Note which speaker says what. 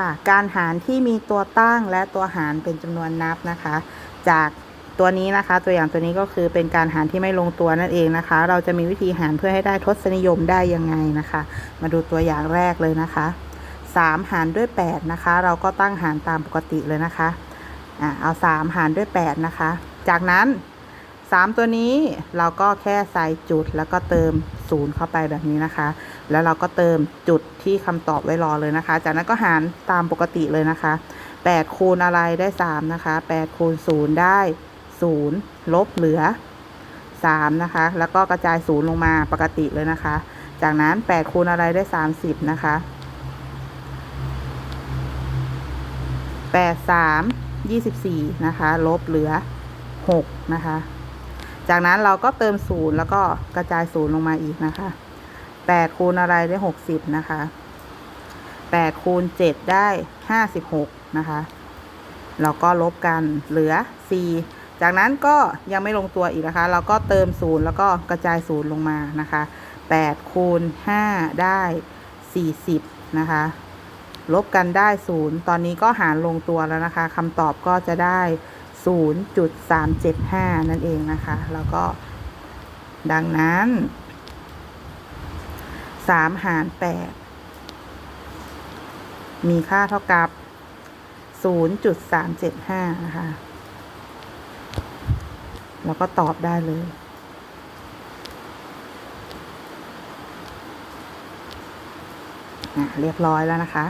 Speaker 1: ค่ะ การหารที่มีตัวตั้งและตัวหารเป็นจำนวนนับนะคะ จากตัวนี้นะคะ ตัวอย่างตัวนี้ก็คือเป็นการหารที่ไม่ลงตัวนั่นเองนะคะ เราจะมีวิธีหารเพื่อให้ได้ทศนิยมได้ยังไงนะคะ มาดูตัวอย่างแรกเลยนะคะ 3 หารด้วย 8 นะคะ เราก็ตั้งหารตามปกติเลยนะคะอะเอา 3 หารด้วย 8 นะคะ จากนั้น 3 ตัวนี้เราก็แค่ใส่จุดแล้วก็เติม0เข้าไปแบบนี้นะคะ แล้วเราก็เติมจุดที่คำตอบไว้รอเลยนะคะ จากนั้นก็หารตามปกติเลยนะคะ8คูณอะไรได้ 3 นะคะ8คูณ0 ได้ 0 ลบเหลือ 3 นะคะ แล้วก็กระจาย 0 ลงมาปกติเลยนะคะ จากนั้น8คูณอะไรได้ 30 นะคะ 8 3 24 นะคะ ลบเหลือ 6 นะคะ จากนั้นเราก็เติม0แล้วก็กระจาย0ลงมาอีกนะคะ8คูณอะไรได้60นะคะ8คูณ7ได้56นะคะแล้วก็ลบกันเหลือ4จากนั้นก็ยังไม่ลงตัวอีกนะคะ เราก็เติม0แล้วก็กระจาย0ลงมานะคะ8คูณ5ได้40นะคะลบกันได้0ตอนนี้ก็หารลงตัวแล้วนะคะคำตอบก็จะได้ 0.375 นั่นเองนะคะ แล้วก็ดังนั้น 3 หาร 8 มีค่าเท่ากับ 0.375 นะคะ แล้วก็ตอบได้เลยเรียบร้อยแล้วนะคะ